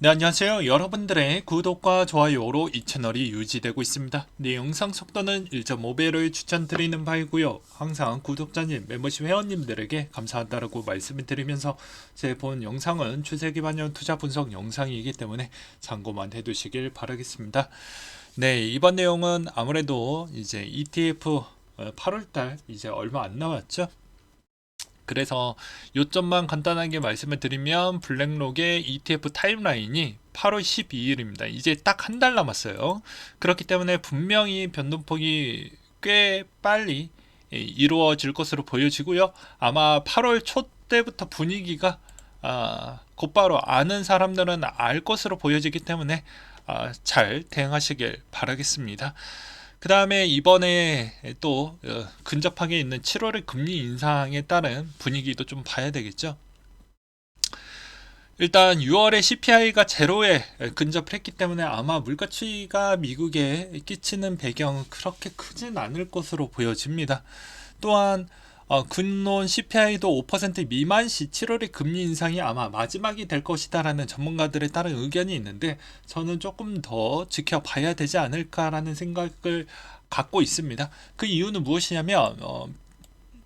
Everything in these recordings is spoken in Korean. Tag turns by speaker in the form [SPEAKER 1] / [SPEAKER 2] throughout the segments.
[SPEAKER 1] 네, 안녕하세요. 여러분들의 구독과 좋아요로 이 채널이 유지되고 있습니다. 네, 영상 속도는 1.5배를 추천드리는 바이고요. 항상 구독자님, 멤버십 회원님들에게 감사하다고 말씀을 드리면서 제 본 영상은 추세 기반형 투자 분석 영상이기 때문에 참고만 해두시길 바라겠습니다. 네, 이번 내용은 아무래도 이제 ETF 8월달 이제 얼마 안 남았죠? 그래서 요점만 간단하게 말씀을 드리면 블랙록의 ETF 타임라인이 8월 12일입니다. 이제 딱 한 달 남았어요. 그렇기 때문에 분명히 변동폭이 꽤 빨리 예, 이루어질 것으로 보여지고요. 아마 8월 초 때부터 분위기가 아, 곧바로 아는 사람들은 알 것으로 보여지기 때문에 아, 잘 대응하시길 바라겠습니다. 그 다음에 이번에 또 어, 근접하게 있는 7월의 금리 인상에 따른 분위기도 좀 봐야 되겠죠. 일단 6월에 CPI가 제로에 근접을 했기 때문에 아마 물가 추이가 미국에 끼치는 배경은 그렇게 크진 않을 것으로 보여집니다. 또한 어, 근론 CPI도 5% 미만 시 7월의 금리 인상이 아마 마지막이 될 것이다라는 전문가들에 따른 의견이 있는데 저는 조금 더 지켜봐야 되지 않을까라는 생각을 갖고 있습니다. 그 이유는 무엇이냐면 어,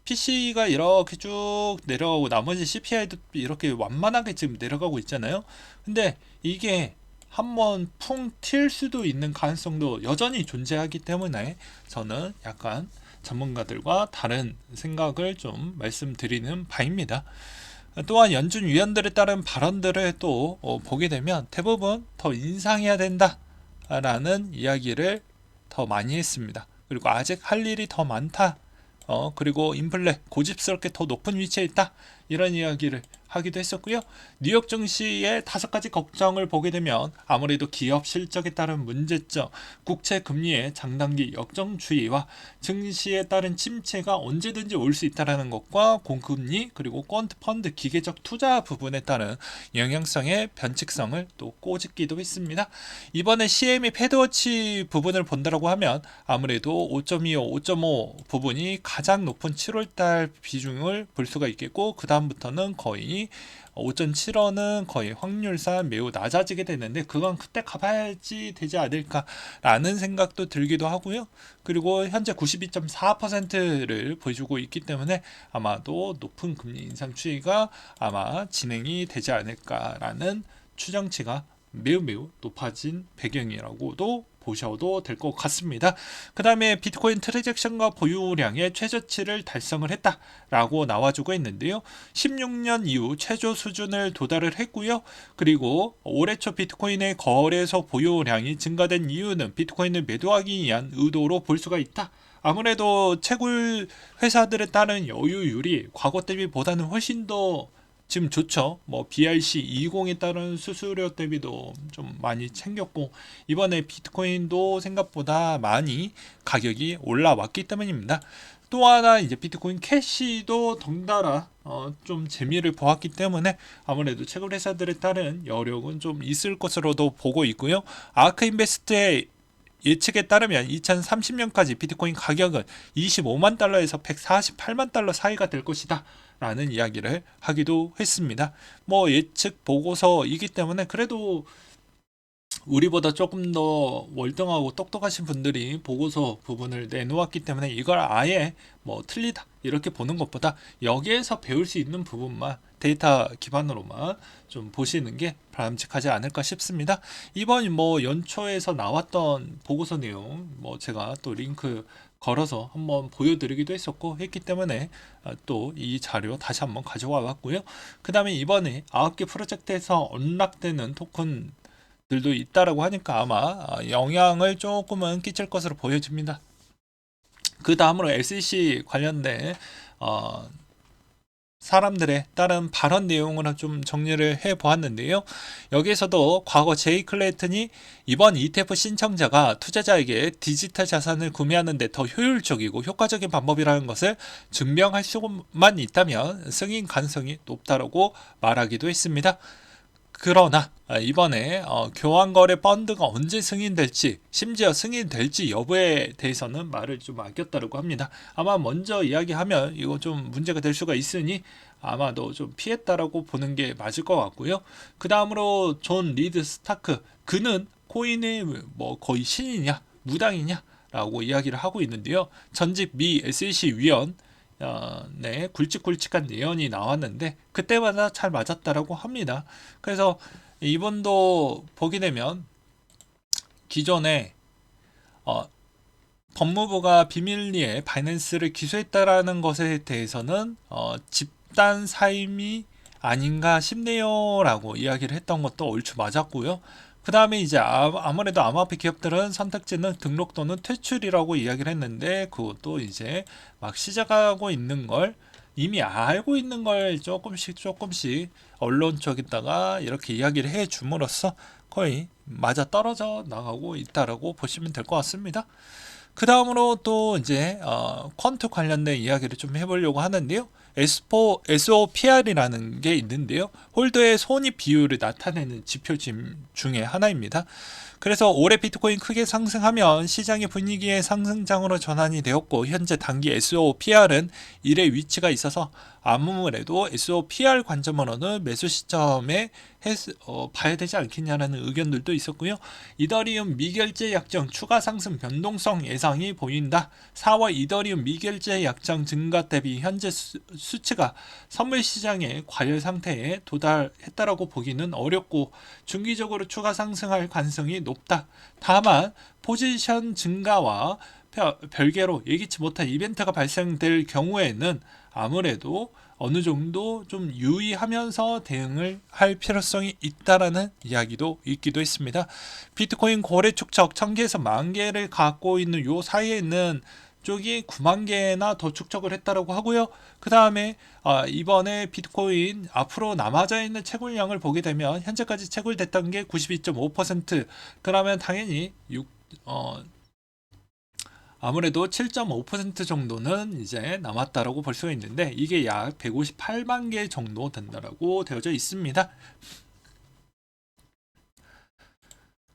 [SPEAKER 1] PC가 이렇게 쭉 내려가고 나머지 CPI도 이렇게 완만하게 지금 내려가고 있잖아요. 근데 이게 한번 풍 튈 수도 있는 가능성도 여전히 존재하기 때문에 저는 약간 전문가들과 다른 생각을 좀 말씀드리는 바입니다. 또한 연준 위원들에 따른 발언들을 또 어, 보게 되면 대부분 더 인상해야 된다라는 이야기를 더 많이 했습니다. 그리고 아직 할 일이 더 많다. 어, 그리고 인플레 고집스럽게 더 높은 위치에 있다. 이런 이야기를 하기도 했었고요. 뉴욕 증시의 다섯 가지 걱정을 보게 되면 아무래도 기업 실적에 따른 문제점, 국채 금리의 장단기 역정주의와 증시에 따른 침체가 언제든지 올 수 있다라는 것과 공금리 그리고 펀드 펀드 기계적 투자 부분에 따른 영향성의 변칙성을 또 꼬집기도 했습니다. 이번에 CME 패드워치 부분을 본다라고 하면 아무래도 5.25, 5.5 부분이 가장 높은 7월달 비중을 볼 수가 있겠고 그 다음부터는 거의 5.7원은 거의 확률상 매우 낮아지게 되는데 그건 그때 가봐야지 되지 않을까라는 생각도 들기도 하고요. 그리고 현재 92.4%를 보여주고 있기 때문에 아마도 높은 금리 인상 추이가 아마 진행이 되지 않을까라는 추정치가 매우 매우 높아진 배경이라고도 보셔도 될 것 같습니다. 그 다음에 비트코인 트랜잭션과 보유량의 최저치를 달성을 했다라고 나와주고 있는데요. 16년 이후 최저 수준을 도달을 했고요. 그리고 올해 초 비트코인의 거래소 보유량이 증가된 이유는 비트코인을 매도하기 위한 의도로 볼 수가 있다. 아무래도 채굴 회사들에 따른 여유율이 과거 대비보다는 훨씬 더 지금 좋죠. 뭐 BRC 20에 따른 수수료 대비도 좀 많이 챙겼고 이번에 비트코인도 생각보다 많이 가격이 올라왔기 때문입니다. 또 하나 이제 비트코인 캐시도 덩달아 어, 좀 재미를 보았기 때문에 아무래도 채굴 회사들에 따른 여력은 좀 있을 것으로도 보고 있고요. 아크 인베스트의 예측에 따르면 2030년까지 비트코인 가격은 25만 달러에서 148만 달러 사이가 될 것이다. 라는 이야기를 하기도 했습니다. 뭐 예측 보고서이기 때문에 그래도 우리보다 조금 더 월등하고 똑똑하신 분들이 보고서 부분을 내놓았기 때문에 이걸 아예 뭐 틀리다 이렇게 보는 것보다 여기에서 배울 수 있는 부분만 데이터 기반으로만 좀 보시는 게 바람직하지 않을까 싶습니다. 이번 뭐 연초에서 나왔던 보고서 내용 뭐 제가 또 링크 걸어서 한번 보여드리기도 했었고 했기 때문에 아, 또이 자료 다시 한번 가져와 봤고요. 그 다음에 이번에 9개 프로젝트에서 언락되는 토큰 들도 있다라고 하니까 아마 아, 영향을 조금은 끼칠 것으로 보여집니다. 그 다음으로 SEC 관련된 어, 사람들의 다른 발언 내용을 좀 정리를 해 보았는데요. 여기에서도 과거 제이 클레이튼이 이번 ETF 신청자가 투자자에게 디지털 자산을 구매하는데 더 효율적이고 효과적인 방법이라는 것을 증명할 수만 있다면 승인 가능성이 높다라고 말하기도 했습니다. 그러나 아, 이번에 어, 교환거래 펀드가 언제 승인될지 심지어 승인될지 여부에 대해서는 말을 좀 아꼈다고 합니다. 아마 먼저 이야기하면 이거 좀 문제가 될 수가 있으니 아마도 좀 피했다라고 보는 게 맞을 것 같고요. 그 다음으로 존 리드 스타크 그는 코인의 뭐 거의 신이냐 무당이냐라고 이야기를 하고 있는데요. 전직 미 SEC 위원 어, 네, 굵직굵직한 예언이 나왔는데 그때마다 잘 맞았다라고 합니다. 그래서 이번도 보게 되면 기존에 어, 법무부가 비밀리에 바이낸스를 기소했다라는 것에 대해서는 어, 집단 사임이 아닌가 싶네요라고 이야기를 했던 것도 얼추 맞았고요. 그 다음에 이제 아, 무래도 암호화폐 기업들은 선택지는 등록 또는 퇴출이라고 이야기를 했는데 그것도 이제 막 시작하고 있는 걸 이미 알고 있는 걸 조금씩 조금씩 언론 쪽에다가 이렇게 이야기를 해 줌으로써 거의 맞아 떨어져 나가고 있다라고 보시면 될 것 같습니다. 그 다음으로 또 이제 어, 퀀트 관련된 이야기를 좀 해보려고 하는데요. S4, SOPR이라는 게 있는데요. 홀더의 손익 비율을 나타내는 지표 중에 하나입니다. 그래서 올해 비트코인 크게 상승하면 시장의 분위기의 상승장으로 전환이 되었고 현재 단기 SOPR은 1의 위치가 있어서 아무래도 SOPR 관점으로는 매수 시점에 해, 어, 봐야 되지 않겠냐라는 의견들도 있었고요. 이더리움 미결제 약정 추가 상승 변동성 예상이 보인다. 4월 이더리움 미결제 약정 증가 대비 현재 수, 수치가 선물 시장의 과열 상태에 도달했다라고 보기는 어렵고 중기적으로 추가 상승할 가능성이 높 다. 다만 포지션 증가와 별개로 예기치 못한 이벤트가 발생될 경우에는 아무래도 어느 정도 좀 유의하면서 대응을 할 필요성이 있다라는 이야기도 있기도 했습니다. 비트코인 거래 축적 1000개에서 만 개를 갖고 있는 요 사이에 있는 쪽이 9만 개나 더 축적을 했다라고 하고요. 그 다음에 어, 이번에 비트코인 앞으로 남아져 있는 채굴량을 보게 되면 현재까지 채굴됐던 게 92.5% 그러면 당연히 6, 어, 아무래도 7.5% 정도는 이제 남았다라고 볼 수가 있는데 이게 약 158만 개 정도 된다라고 되어져 있습니다.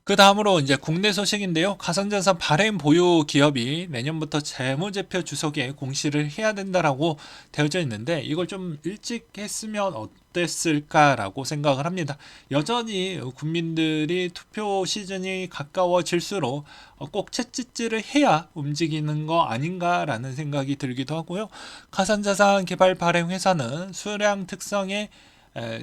[SPEAKER 1] 그 다음으로 이제 국내 소식인데요. 가상자산 발행 보유 기업이 내년부터 재무제표 주석에 공시를 해야 된다라고 되어져 있는데 이걸 좀 일찍 했으면 어땠을까라고 생각을 합니다. 여전히 국민들이 투표 시즌이 가까워질수록 꼭 채찍질을 해야 움직이는 거 아닌가라는 생각이 들기도 하고요. 가상자산 개발 발행 회사는 수량 특성의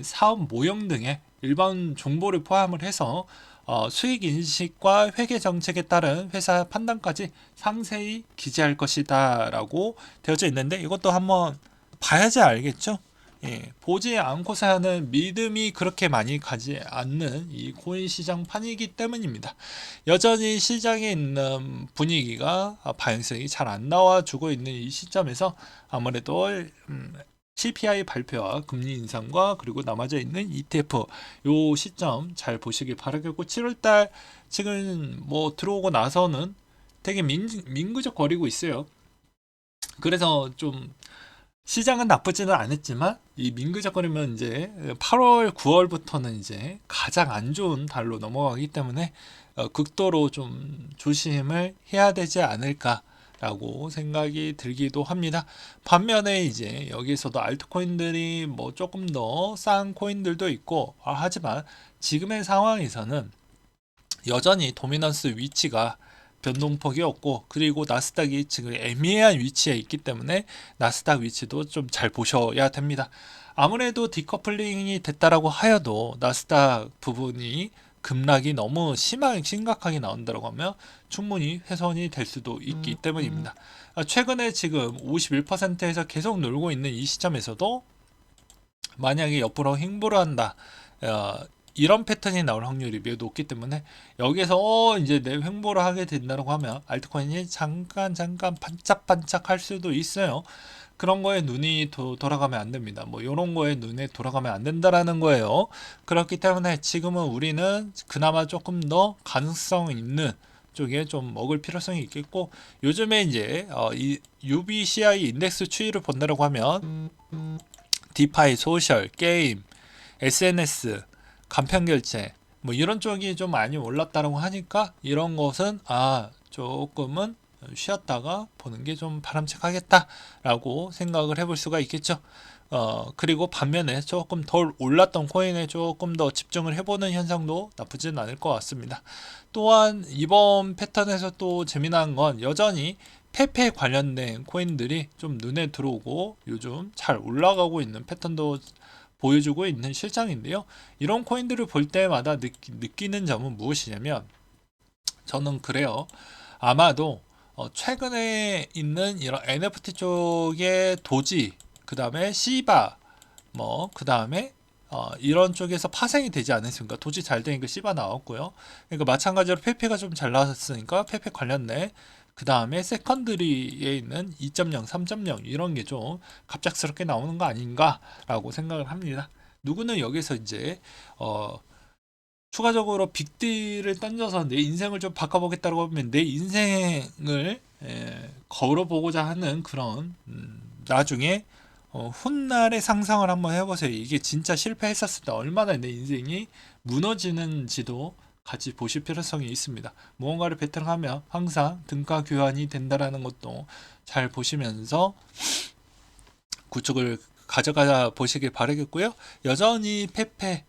[SPEAKER 1] 사업 모형 등의 일반 정보를 포함을 해서 어, 수익 인식과 회계 정책에 따른 회사 판단까지 상세히 기재할 것이다라고 되어져 있는데 이것도 한번 봐야지 알겠죠. 예, 보지 않고서 하는 믿음이 그렇게 많이 가지 않는 이 코인 시장 판이기 때문입니다. 여전히 시장에 있는 분위기가 반영성이 잘 안 나와주고 있는 이 시점에서 아무래도 음, CPI 발표와 금리 인상과 그리고 남아져 있는 ETF 요 시점 잘 보시길 바라겠고 7월달 지금 뭐 들어오고 나서는 되게 민, 민구적 거리고 있어요. 그래서 좀 시장은 나쁘지는 않았지만 이 민구적거리면 이제 8월 9월부터는 이제 가장 안 좋은 달로 넘어가기 때문에 어, 극도로 좀 조심을 해야 되지 않을까 라고 생각이 들기도 합니다. 반면에 이제 여기서도 알트코인들이 뭐 조금 더 싼 코인들도 있고 아, 하지만 지금의 상황에서는 여전히 도미넌스 위치가 변동폭이 없고 그리고 나스닥이 지금 애매한 위치에 있기 때문에 나스닥 위치도 좀 잘 보셔야 됩니다. 아무래도 디커플링이 됐다라고 하여도 나스닥 부분이 급락이 너무 심하게 심각하게 나온다고 하면 충분히 훼손이 될 수도 있기 음, 때문입니다. 음. 최근에 지금 51%에서 계속 놀고 있는 이 시점에서도 만약에 옆으로 행보를 한다. 어, 이런 패턴이 나올 확률이 매우 높기 때문에 여기서 어, 이제 내 횡보를 하게 된다고 하면 알트코인이 잠깐 잠깐 반짝반짝 할 수도 있어요. 그런 거에 눈이 도, 돌아가면 안 됩니다. 뭐 이런 거에 눈에 돌아가면 안 된다라는 거예요. 그렇기 때문에 지금은 우리는 그나마 조금 더 가능성 있는 쪽에 좀 먹을 필요성이 있겠고 요즘에 이제 어, 이 UBCI 인덱스 추이를 본다라고 하면 디파이, 소셜, 게임, SNS 간편 결제 뭐 이런 쪽이 좀 많이 올랐다고 하니까 이런 것은 아 조금은 쉬었다가 보는 게 좀 바람직하겠다라고 생각을 해볼 수가 있겠죠. 어 그리고 반면에 조금 덜 올랐던 코인에 조금 더 집중을 해보는 현상도 나쁘진 않을 것 같습니다. 또한 이번 패턴에서 또 재미난 건 여전히 페페 관련된 코인들이 좀 눈에 들어오고 요즘 잘 올라가고 있는 패턴도 보여주고 있는 실장인데요. 이런 코인들을 볼 때마다 느끼, 느끼는 점은 무엇이냐면 저는 그래요. 아마도 어, 최근에 있는 이런 NFT 쪽의 도지, 그 다음에 시바, 뭐, 그 다음에 어, 이런 쪽에서 파생이 되지 않았습니까? 도지 잘 되니까 시바 나왔고요. 그러니까 마찬가지로 페페가 좀 잘 나왔으니까 페페 관련된 그 다음에 세컨드리에 있는 2.0, 3.0 이런 게 좀 갑작스럽게 나오는 거 아닌가라고 생각을 합니다. 누구는 여기서 이제 어, 추가적으로 빅딜을 던져서 내 인생을 좀 바꿔보겠다고 하면 내 인생을 에, 걸어보고자 하는 그런 음, 나중에 어, 훗날의 상상을 한번 해보세요. 이게 진짜 실패했었을 때 얼마나 내 인생이 무너지는지도 같이 보실 필요성이 있습니다. 무언가를 베팅하면 항상 등가 교환이 된다라는 것도 잘 보시면서 구축을 가져가 보시길 바라겠고요. 여전히 페페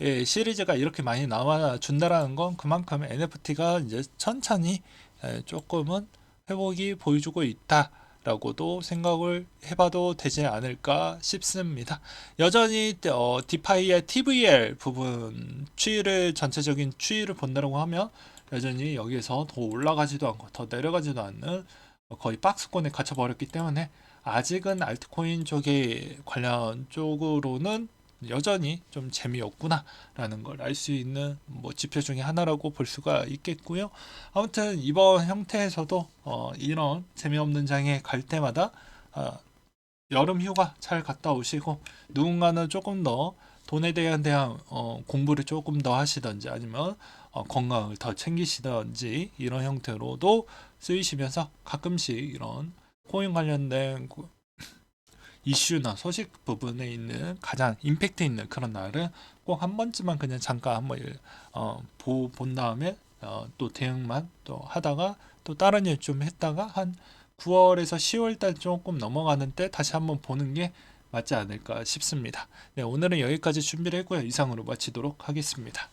[SPEAKER 1] 예, 시리즈가 이렇게 많이 나와 준다라는 건 그만큼 NFT가 이제 천천히 예, 조금은 회복이 보여주고 있다 라고도 생각을 해봐도 되지 않을까 싶습니다. 여전히 어, 디파이의 TVL 부분 추이를 전체적인 추이를 본다고 하면 여전히 여기에서 더 올라가지도 않고 더 내려가지도 않는 거의 박스권에 갇혀버렸기 때문에 아직은 알트코인 쪽에 관련 쪽으로는 여전히 좀 재미없구나라는 걸 알 수 있는 뭐 지표 중에 하나라고 볼 수가 있겠고요. 아무튼 이번 형태에서도 어 이런 재미없는 장에 갈 때마다 어 여름 휴가 잘 갔다 오시고 누군가는 조금 더 돈에 대한 대한 어 공부를 조금 더 하시던지 아니면 어 건강을 더 챙기시던지 이런 형태로도 쓰이시면서 가끔씩 이런 코인 관련된 이슈나 소식 부분에 있는 가장 임팩트 있는 그런 날은 꼭 한 번쯤만 그냥 잠깐 한번 어, 보, 본 다음에 어, 또 대응만 또 하다가 또 다른 일 좀 했다가 한 9월에서 10월 달 조금 넘어가는 때 다시 한번 보는 게 맞지 않을까 싶습니다. 네, 오늘은 여기까지 준비를 했고요. 이상으로 마치도록 하겠습니다.